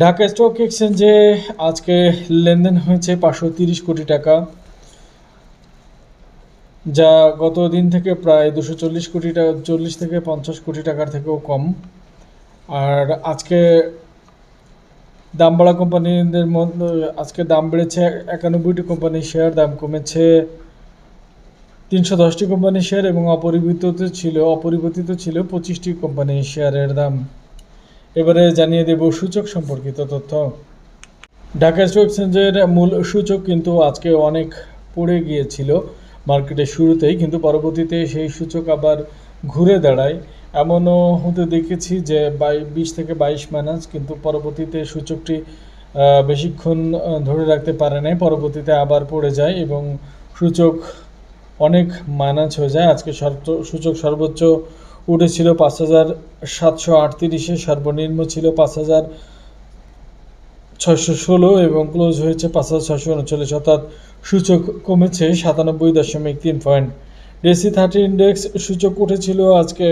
Dhaka stock এক্সচেঞ্জে আজকে লেনদেন হয়েছে পাঁচশো তিরিশ কোটি টাকা, যা গত দিন থেকে প্রায় দুশো চল্লিশ কোটি টাকা, চল্লিশ থেকে পঞ্চাশ কোটি টাকার থেকেও কম। আর আজকে দাম বাড়া কোম্পানিদের আজকে দাম বেড়েছে একানব্বইটি কোম্পানির শেয়ার, দাম কমেছে তিনশো দশটি কোম্পানির শেয়ার এবং অপরিবর্তিত ছিল অপরিবর্তিত ছিল পঁচিশটি কোম্পানির শেয়ারের দাম। এবারে জানিয়ে দেব সূচক সম্পর্কিত তথ্য। ঢাকা স্টক এক্সচেঞ্জের মূল সূচক কিন্তু আজকে অনেক পড়ে গিয়েছিল মার্কেটের শুরুতেই, কিন্তু পরবর্তীতে সেই সূচক আবার ঘুরে দাঁড়ায়। এমনও হতে দেখেছি যে বাই, বিশ থেকে বাইশ মাইনাস, কিন্তু পরবর্তীতে সূচকটি বেশিক্ষণ ধরে রাখতে পারে নাই, পরবর্তীতে আবার পড়ে যায় এবং সূচক অনেক মাইনাস হয়ে যায়। আজকে সূচক সর্বোচ্চ উঠেছিল পাঁচ হাজার সাতশো আটত্রিশে, সর্বনিম্ন ছিল পাঁচ হাজার ছয়শো ষোলো এবং ক্লোজ হয়েছে পাঁচ হাজার ছয়শো উনচল্লিশ। অর্থাৎ সূচক কমেছে সাতানব্বই দশমিক তিন পয়েন্ট। ডেসি থার্টি ইন্ডেক্স সূচক উঠেছিল আজকে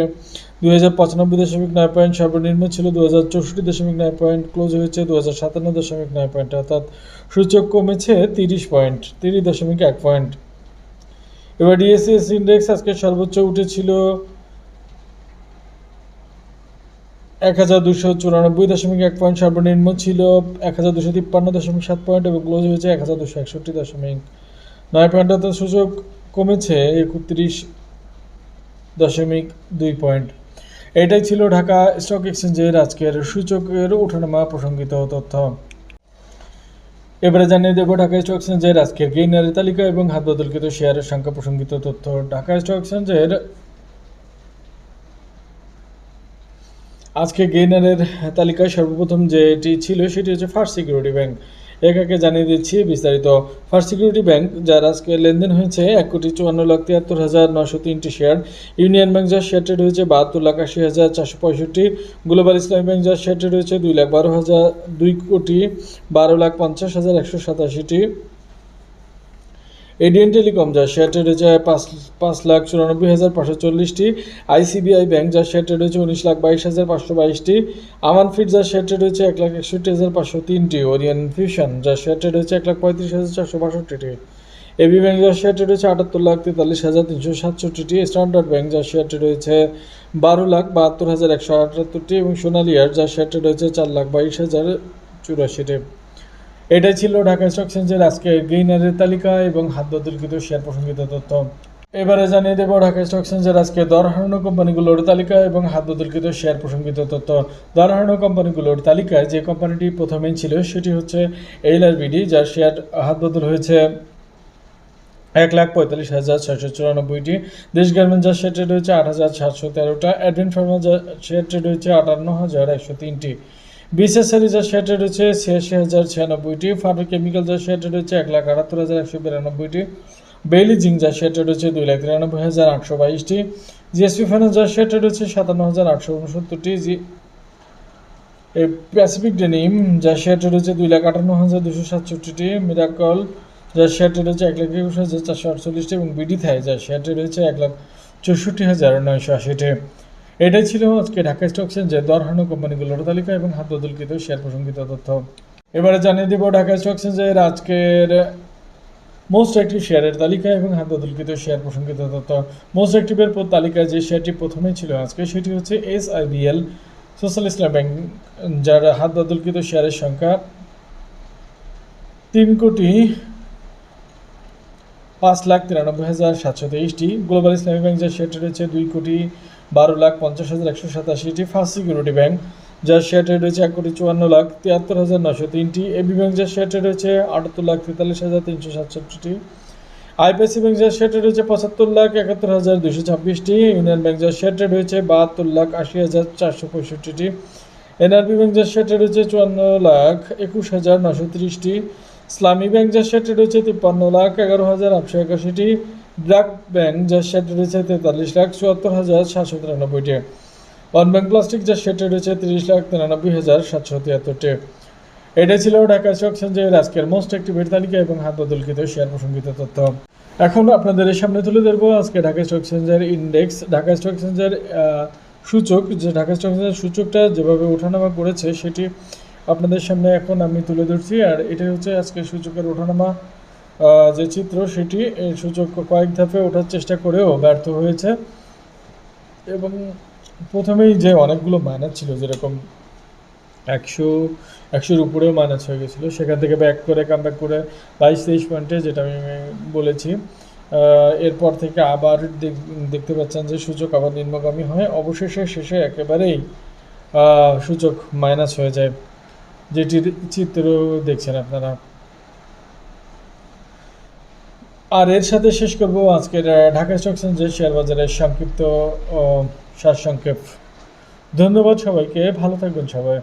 দুই হাজার পঁচানব্বই দশমিক নয় পয়েন্ট, সর্বনিম্ন ছিল দু হাজার চৌষট্টি দশমিক নয় পয়েন্ট, ক্লোজ হয়েছে দু হাজার সাতান্ন দশমিক নয় পয়েন্ট। অর্থাৎ সূচক কমেছে তিরিশ পয়েন্ট, তিরিশ দশমিক এক পয়েন্ট। এবার ডিএসএস ইন্ডেক্স আজকে সর্বোচ্চ উঠেছিল এক হাজার দুশো চুরানব্বই দশমিক এক পয়েন্ট, সর্বনিম্ন ছিল এক হাজার দুশো তিপ্পান্ন দশমিক সাত পয়েন্ট এবং ক্লোজ হয়েছে এক হাজার দুশো একষট্টি দশমিক নয় পয়েন্ট। অর্থাৎ সূচক কমেছে একত্রিশ দশমিক দুই পয়েন্ট। এটাই ছিল ঢাকা স্টক এক্সচেঞ্জের আজকের সূচকের ওঠানামা প্রসঙ্গিত তথ্য। এবারে জানিয়ে দেবো ঢাকা স্টক এক্সচেঞ্জের আজকের গেইনারের তালিকা এবং হাত বদলকৃত শেয়ারের সংখ্যা প্রসঙ্গিত তথ্য। ঢাকা স্টক এক্সচেঞ্জের আজকে গেইনারের তালিকায় সর্বপ্রথম যেটি ছিল সেটি হচ্ছে ফার্স্ট সিকিউরিটি ব্যাংক। একাকে জানিয়ে দিচ্ছি বিস্তারিত। ফার্স্ট সিকিউরিটি ব্যাংক যার আজকে লেনদেন হয়েছে এক কোটি চুয়ান্ন লাখ তিয়াত্তর হাজার নশো তিনটি শেয়ার। ইউনিয়ন ব্যাংক যার শেয়ার ট্রেড হয়েছে বাহাত্তর লাখ আশি হাজার চারশো পঁয়ষট্টি। গ্লোবাল ইসলামী ব্যাংক যার শেয়ার ট্রেড হয়েছে দুই লাখ বারো হাজার দুই কোটি বারো লাখ পঞ্চাশ হাজার একশো সাতাশিটি। এডিএন টেলিকম যার শেয়ার ট্রেড হয়েছে পাঁচ পাঁচ লাখ চুরানব্বই হাজার পাঁচশো চল্লিশটি। আইসিবিআই ব্যাংক যার শেয়ার ট্রেড হয়েছে উনিশ লাখ বাইশ হাজার পাঁচশো বাইশটি। আমান ফিড যার শেয়ার ট্রেড হয়েছে এক লাখ একষট্টি হাজার পাঁচশো তিনটি। ওরিয়ান ফিউশন যার শেয়ার ট্রেড হয়েছে এক লাখ পঁয়ত্রিশ হাজার চারশো বাষট্টিটি। এবি ব্যাংক যার শেয়ার ট্রেড হয়েছে আটাত্তর লাখ তেতাল্লিশ হাজার তিনশো সাতষট্টিটি। স্ট্যান্ডার্ড ব্যাংক যার শেয়ার ট্রেড হয়েছে বারো লাখ বাহাত্তর হাজার একশো আটাত্তরটি। এবং সোনালিয়ার যার শেয়ার ট্রেড হয়েছে চার লাখ বাইশ হাজার চুরাশিটি। এটাই ছিল ঢাকা স্টক এক্সচেঞ্জের আজকে গেইনারের তালিকা এবং হাত বদলকৃত শেয়ার প্রসঙ্গিত তথ্য। এবারে জানিয়ে দেবো ঢাকা স্টক এক্সচেঞ্জের আজকে দর হারানো কোম্পানিগুলোর তালিকা এবং হাত বদলকৃত শেয়ার প্রসঙ্গিত তথ্য। দর হারানো কোম্পানিগুলোর তালিকায় যে কোম্পানিটি প্রথমেই ছিল সেটি হচ্ছে এইলআরবিডি যার শেয়ার হাত বদল হয়েছে এক লাখ পঁয়তাল্লিশ হাজার ছয়শো চুরানব্বইটি। দেশ গার্মেন্টস, যার শেয়ার ট্রেড হয়েছে আট হাজার সাতশো তেরোটা। অ্যাডভেন্ট ফার্মা, যার শেয়ার ট্রেড হয়েছে আটান্ন হাজার একশো তিনটি। বিএসএসআরি যার শেয়ার ট্রেড হয়েছে ছিয়াশি হাজার ছিয়ানব্বইটি ফার্মা কেমিক্যাল যার শেয়ার ট্রেড এক লাখ আটাত্তর হাজার একশো বিরানব্বইটি বেইলি জিঙ্ক যার শেয়ার ট্রেড দুই লাখ তিরানব্বই হাজার আটশো বাইশটি জিএসপি ফাইন্যান্স যার শেয়ার ট্রেড হয়েছে সাতান্ন হাজার আটশো উনসত্তরটি জি প্যাসিফিক ডেনিম যার শেয়ার ট্রেড হচ্ছে দুই লাখ আটান্ন হাজার দুশো সাতষট্টিটি মিরাকল যার শেয়ার ট্রেড হচ্ছে এক লাখ একুশ হাজার চারশো আটচল্লিশটি এবং বিডি থাই যার শেয়ার ট্রেড হচ্ছে এক লাখ চৌষট্টি হাজার নয়শো আশিটি। এটাই ছিল আজকে ঢাকা স্টক এক্সচেঞ্জের দর কোম্পানিগুলোর তালিকা এবং হাত বদলকৃত শেয়ার প্রসঙ্গিত তথ্য। এবারে জানিয়ে দিব ঢাকা স্টক এক্সচেঞ্জের আজকের মোস্ট অ্যাক্টিভ শেয়ারের তালিকা এবং হাত বদলকৃত শেয়ার প্রসঙ্গিত তথ্য। মোস্ট অ্যাক্টিভের তালিকায় যে শেয়ারটি প্রথমেই ছিল আজকে, সেটি হচ্ছে S IBL social Islam bank যার হাত বদলকৃত শেয়ারের সংখ্যা তিন কোটি পাঁচ লাখ তিরানব্বই হাজার সাতশো তেইশটি। গ্লোবাল ইসলামী ব্যাংক যার শেয়ারটি রয়েছে, দুই কোটি বারো লাখ পঞ্চাশ হাজার একশো সাতাশিটি ফার্স্ট সিকিউরিটি ব্যাংক, যার শেয়ার ট্রেড রয়েছে এক কোটি চুয়ান্ন লাখ তিয়াত্তর হাজার নশো তিনটি। এবি ব্যাংক যার শেয়ার ট্রেড রয়েছে আটাত্তর লাখ তেতাল্লিশ হাজার তিনশো সাতষট্টিটি। আইপিএসসি ব্যাংক যার শেয়ার ট্রেড রয়েছে পঁচাত্তর লাখ একাত্তর হাজার দুশো ছাব্বিশটি। ইউনিয়ন ব্যাংক যার শেয়ার ট্রেড হয়েছে বাহাত্তর লাখ আশি হাজার চারশো পঁয়ষট্টিটি। এনআরবি ব্যাংক যার শেয়ার ট্রেড হয়েছে চুয়ান্ন লাখ একুশ হাজার নশো তিরিশটি। ইসলামী ব্যাংক যার শেয়ার ট্রেড হয়েছে তিপ্পান্ন লাখ এগারো হাজার আটশো একাশিটি। ব্র্যাক ব্যাংক যার শেয়ার রয়েছে তেতাল্লিশ লাখ চুয়াত্তর হাজার সাতশো তিরানব্বইটি। ওয়ান ব্যাংক প্লাস্টিক যার শেয়ার ট্রেড হয়েছে তিরিশ লাখ তিরানব্বই হাজার সাতশো তিয়াত্তরটি। এটাই ছিল ঢাকা স্টক এক্সচেঞ্জের আজকের মোস্ট অ্যাক্টিভের তালিকা এবং হাত বদলকৃত শেয়ার প্রসঙ্গিত তথ্য। এখন আপনাদের সামনে তুলে ধরবো আজকে ঢাকা স্টক এক্সচেঞ্জের ইন্ডেক্স ঢাকা স্টক এক্সচেঞ্জের সূচক, যে ঢাকা স্টক এক্সচেঞ্জের সূচকটা যেভাবে ওঠানামা করেছে সেটি আপনাদের সামনে এখন আমি তুলে ধরছি। আর এটাই হচ্ছে আজকে সূচকের ওঠানামা। যে চিত্র সেটি সূচক কয়েক ধাপে ওঠার চেষ্টা করেও ব্যর্থ হয়েছে। এবং প্রথমেই যে অনেকগুলো মাইনাস ছিল, যেরকম একশো, একশোর উপরেও মাইনাস হয়ে গেছিল, সেখান থেকে ব্যাক করে কাম ব্যাক করে বাইশ, তেইশ পয়েন্টে, যেটা আমি বলেছি। এরপর থেকে আবার দেখ- দেখতে পাচ্ছেন যে সূচক আবার নিম্নগামী হয় অবশেষে, শেষে একেবারেই সূচক মাইনাস হয়ে যায়। যেটির চিত্র দেখছেন আপনারা। আর এর সাথে শেষ করব আজকের ঢাকা স্টক এক্সচেঞ্জের শেয়ার বাজারের সংক্ষিপ্ত সারসংক্ষেপ। ধন্যবাদ সবাইকে, ভালো থাকবেন সবাই।